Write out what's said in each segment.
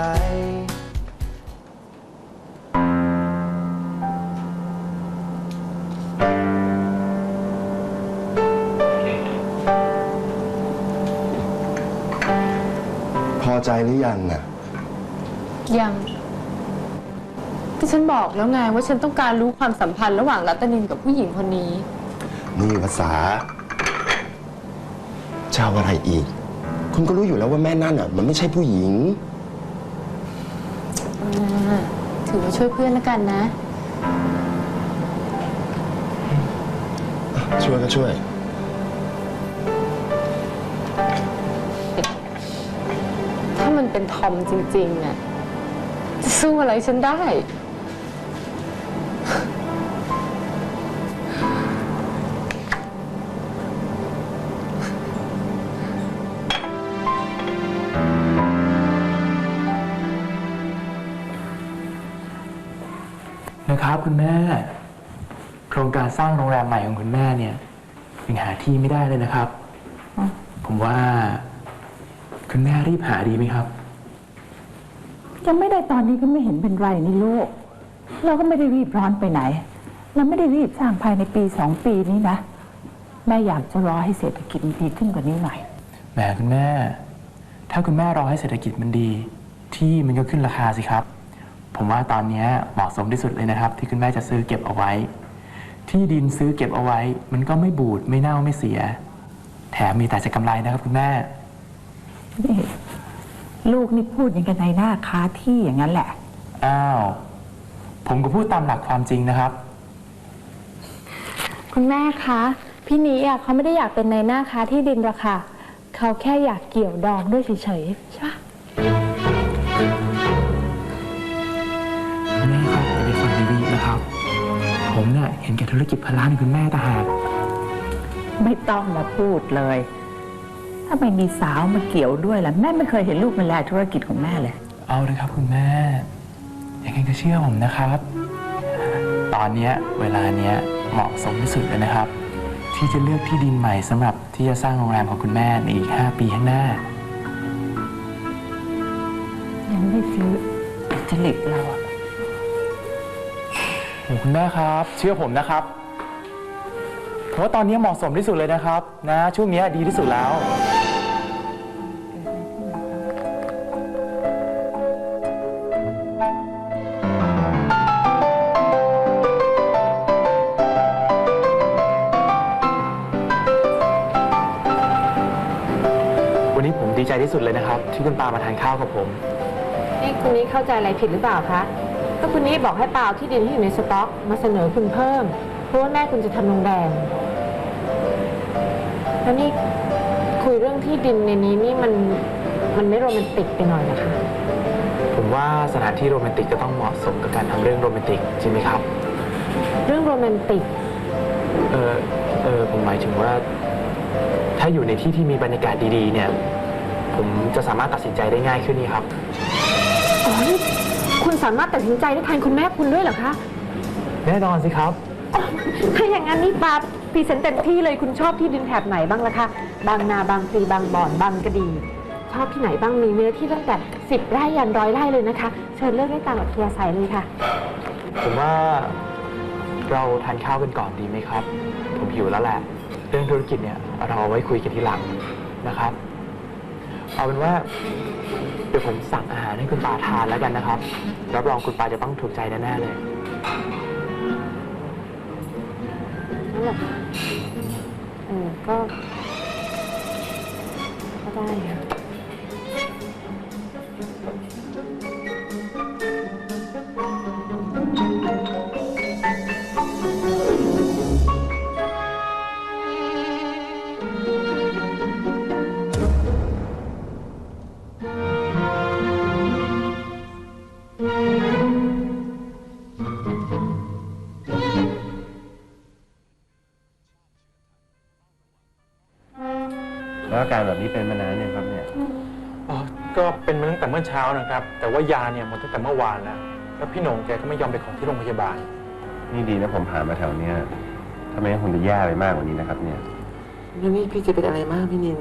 ล พอใจหรือยังอะ ยังที่ฉันบอกแล้วไงว่าฉันต้องการรู้ความสัมพันธ์ระหว่างรัตนินกับผู้หญิงคนนี้ นี่ภาษาเจ้าอะไรอีก คุณก็รู้อยู่แล้วว่าแม่นั่นอะ มันไม่ใช่ผู้หญิง อ่า ถือว่าช่วยเพื่อนแล้วกันนะ ช่วยก็ช่วย ถ้ามันเป็นทอมจริงๆอะจะสู้อะไรฉันได้ นะครับคุณแม่ โครงการสร้างโรงแรมใหม่ของคุณแม่เนี่ยยังหาที่ไม่ได้เลยนะครับ ผมว่า คุณแม่รีบหาดีไหมครับ ยังไม่ได้ตอนนี้ก็ไม่เห็นเป็นไรนี่ลูก เราก็ไม่ได้รีบร้อนไปไหน เราไม่ได้รีบสร้างภายในปีสองปีนี้นะ แม่อยากจะรอให้เศรษฐกิจมันดีขึ้นกว่านี้หน่อยแหมคุณแม่ ถ้าคุณแม่รอให้เศรษฐกิจมันดี ที่มันก็ขึ้นราคาสิครับ ผมว่าตอนเนี้ยเหมาะสมที่สุดเลยนะครับ ที่คุณแม่จะซื้อเก็บเอาไว้ ที่ดินซื้อเก็บเอาไว้ มันก็ไม่บูดไม่เน่าไม่เสีย แถมมีแต่จะกำไรนะครับคุณแม่ นี่ลูกนี่พูดอย่างกันในหน้าค้าที่อย่างนั้นแหละ อ้าว ผมก็พูดตามหลักความจริงนะครับ คุณแม่คะพี่นี้อะเขาไม่ได้อยากเป็นในหน้าค้าที่ดินหรอกค่ะ เขาแค่อยากเกี่ยวดองด้วยเฉยๆใช่ปะ ผมเนี่ยเห็นแก่ธุรกิจพนล้านในคุณแม่ต่างหากไม่ต้องมาพูดเลย ถ้าไม่มีสาวมาเกี่ยวด้วยล่ะแม่ไม่เคยเห็นลูกมาแลธุรกิจของแม่เลย เอาเลยครับคุณแม่ยังไงก็เชื่อผมนะครับ ตอนเนี้ยเวลาเนี้ยเหมาะสมที่สุดเลยนะครับ ที่จะเลือกที่ดินใหม่สำหรับที่จะสร้างโรงแรมของคุณแม่ในอีก 5 ปีข้างหน้า ยังไม่ซื้อจริตเราอะโอ้ คุณแม่ครับ เชื่อผมนะครับเพราะว่าตอนนี้เหมาะสมที่สุดเลยนะครับ นะ ช่วงนี้ดีที่สุดแล้ว วันนี้ผมดีใจที่สุดเลยนะครับ ที่คุณปามาทานข้าวกับผม นี่คุณนี้เข้าใจอะไรผิดหรือเปล่าคะ ก็คุณนี้บอกให้เปล่าที่ดินที่อยู่ในสต็อก มาเสนอคุณเพิ่ม เพราะว่าแม่คุณจะทำโรงแรมแล้วนี่คุยเรื่องที่ดินในนี้นี่มันมันไม่โรแมนติกไปหน่อยนะคะ ผมว่าสถานที่โรแมนติกก็ต้องเหมาะสมกับการทำเรื่องโรแมนติกใช่ไหมครับ เรื่องโรแมนติก เออเออผมหมายถึงว่า ถ้าอยู่ในที่ที่มีบรรยากาศดีๆ เนี่ย ผมจะสามารถตัดสินใจได้ง่ายขึ้นนี่ครับ อ๋อนี่ คุณสามารถตัดสินใจได้แทนคุณแม่คุณด้วยเหรอคะ แน่นอนสิครับ ถ้าอย่างนั้นนี่ปาพรีเซนต์เต็มที่เลยคุณชอบที่ดินแถบไหนบ้างล่ะคะ บางนาบางพลีบางบ่อนบางกระดี ชอบที่ไหนบ้างมีเนื้อที่ตั้งแต่สิบไร่ยันร้อยไร่เลยนะคะ เชิญเลือกได้ตามอัธยาศัยเลยค่ะ ผมว่าเราทานข้าวกันก่อนดีไหมครับ ผมหิวแล้วแหละ เรื่องธุรกิจเนี่ยเราเอาไว้คุยกันทีหลังนะครับ เอาเป็นว่า เดี๋ยวผมสั่งอาหารให้คุณปาทานแล้วกันนะครับ รับรองคุณปาจะต้องถูกใจแน่ๆเลย นั่นแหละค่ะเออก็ ก็ได้ค่ะ แล้วอาการแบบนี้เป็นมานานเนี่ยงครับเนี่ย อ๋อก็เป็นมาตั้งแต่เมื่อเช้านะครับ แต่ว่ายาเนี่ยหมดตั้งแต่เมื่อวานแล้วแล้วพี่โหน่งแกก็ไม่ยอมไปของที่โรงพยาบาล นี่ดีนะผมผ่านมาแถวเนี้ยถ้าไม่งั้นคงจะแย่ไปมากกว่านี้นะครับ เนี่ยแล้วนี่พี่จะเป็นอะไรมากพี่นิน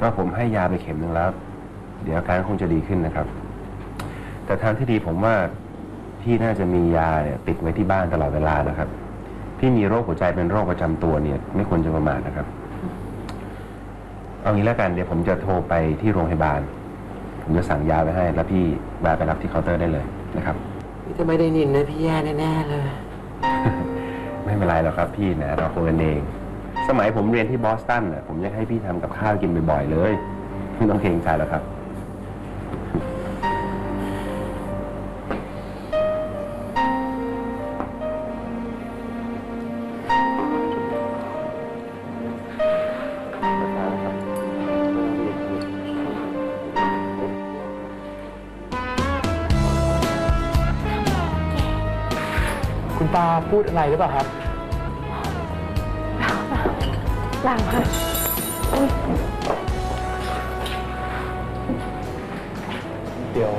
ก็ผมให้ยาไปเข็มหนึ่งแล้ว เดี๋ยวอาการคงจะดีขึ้นนะครับ แต่ทางที่ดีผมว่าพี่น่าจะมียาเนี่ยติดไว้ที่บ้านตลอดเวลานะครับ พี่มีโรคหัวใจเป็นโรคประจำตัวเนี่ย ไม่ควรจะประมาทนะครับ เอางี้แล้วกันเดี๋ยวผมจะโทรไปที่โรงพยาบาล ผมจะสั่งยาไว้ให้ แล้วพี่แวะไปรับที่เคาน์เตอร์ได้เลยนะครับนี่จะไม่ได้นินนะพี่แย่แน่ๆเลย ไม่เป็นไรหรอกครับพี่นะเราคุยกันเอง สมัยผมเรียนที่บอสตันน่ะผมยังให้พี่ทำกับข้าวกินบ่อยๆเลยไม่ต้องเกรงใจหรอกครับ พูดอะไรหรือเปล่าครับเปล่าค่ะเดี๋ยว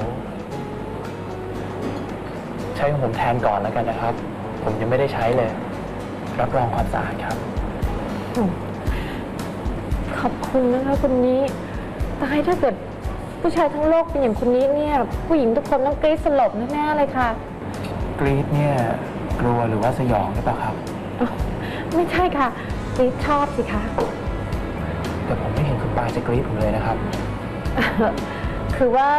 ใช้ของผมแทนก่อนแล้วกันนะครับ ผมยังไม่ได้ใช้เลย รับรองความสะอาดครับ ขอบคุณนะคะคุณนี้ ตายถ้าเกิดผู้ชายทั้งโลกเป็นอย่างคุณนี้เนี่ย ผู้หญิงทุกคนต้องกรี๊ดสลบแน่ๆเลยค่ะ กรีดเนี่ย กลัวหรือว่าสยองหรือเปล่าครับอ้าวไม่ใช่ค่ะกรี๊ดชอบสิคะ แต่ผมไม่เห็นคุณปาจะกรีดผมเลยนะครับ คือว่า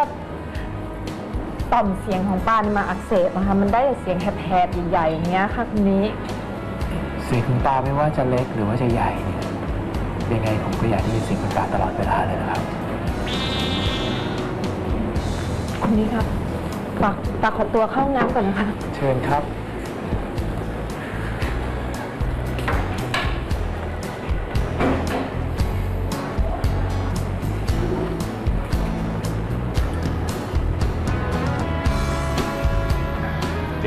ต่อมเสียงของปานมาอักเสบนะคะมันได้แต่เสียงแหบๆใหญ่ๆอย่างเงี้ยค่ะคุณนี้เสียงคุณตาไม่ว่าจะเล็กหรือว่าจะใหญ่เนี่ยยังไงผมก็อยากได้ยินเสียงคุณตาตลอดเวลาเลยนะครับ คุณนี้ครับปากปากขอตัวเข้าห้องน้ำก่อนนะคะ เชิญครับ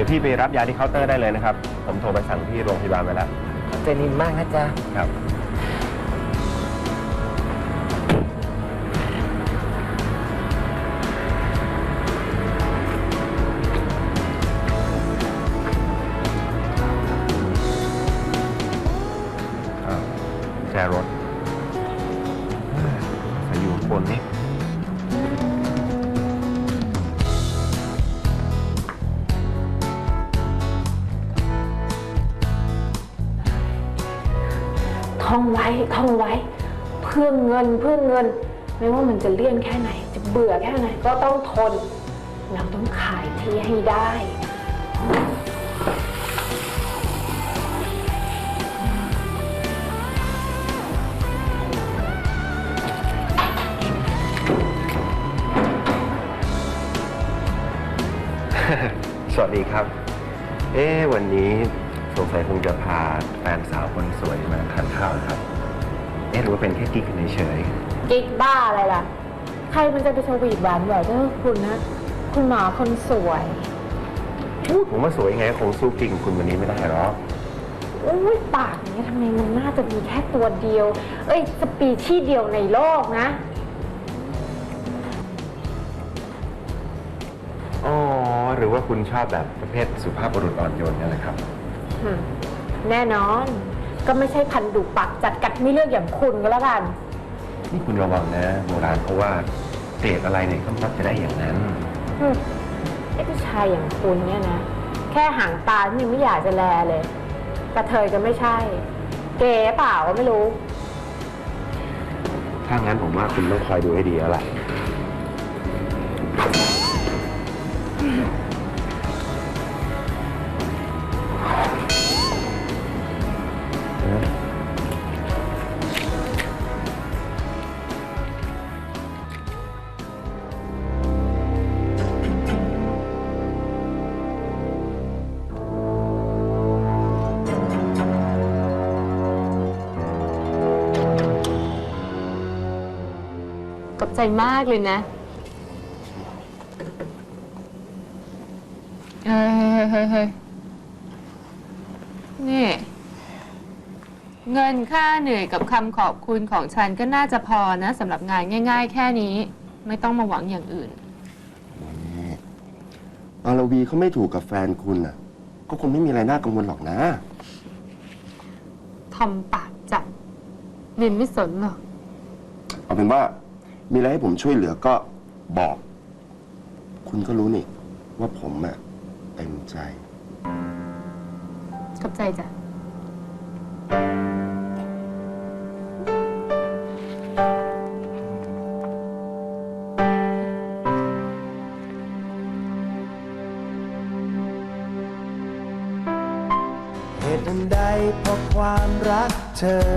พี่ไปรับยาที่เคาน์เตอร์ได้เลยนะครับ ผมโทรไปสั่งที่โรงพยาบาลไว้แล้วขอบใจนินมากนะจ๊ะ ครับ ไว้ท่องไว้ เพื่อเงินเพื่อเงิน ไม่ว่ามันจะเลี่ยนแค่ไหน จะเบื่อแค่ไหนก็ต้องทนเราต้องขายที่ให้ได้สวัสดีครับ เอ๊ะวันนี้สงสัยคงจะพาแฟนสาวคนสวยมาทานข้าวนะ อ๊ะหรือว่าเป็นแค่กิ๊กกันเฉยกิ๊กบ้าอะไรล่ะ ใครมันจะไปสวีทหวานแหววเด้อคุณนะ คุณหมอคนสวยๆพูดผมว่าสวยยังไงก็คงสู้กิ๊กของคุณวันนี้ไม่ได้หรอกอุ้ยปากเนี้ยทำไมมันน่าจะมีแค่ตัวเดียว เอ้ย สปีชีส์เดียวในโลกนะ อ๋อหรือว่าคุณชอบแบบประเภทสุภาพบุรุษอ่อนโยนนี่แหละครับอืมแน่นอน ก็ไม่ใช่พันดุปากจัดกัดไม่เลือกอย่างคุณก็แล้วกันนี่คุณระวังนะโบราณเขาว่าเสพอะไรเนี่ยก็มักจะได้อย่างนั้นอืมไอ้ผู้ชายอย่างคุณเนี่ยนะ แค่หางตาที่ยังไม่อยากจะแลเลยกระเทยก็ไม่ใช่ เก๋เปล่าก็ไม่รู้ ถ้างั้นผมว่าคุณต้องคอยดูให้ดีแล้วล่ะ ขอบใจมากเลยนะเฮ้ยเฮ้ยเฮ้ยนี่ เงินค่าเหนื่อยกับคำขอบคุณของฉันก็น่าจะพอนะสำหรับงานง่าย ๆ แค่นี้ ไม่ต้องมาหวังอย่างอื่น อาราวีเขาไม่ถูกกับแฟนคุณน่ะ ก็คงไม่มีอะไรน่ากังวลหรอกนะ ทำปากจัดนินไม่สนหรอก เอาเป็นว่า มีอะไรให้ผมช่วยเหลือก็บอก คุณก็รู้นี่ ว่าผมอะเต็มใจ ขอบใจจ้ะ เหตุอันใดเพราะความรักเธอเริ่มต้น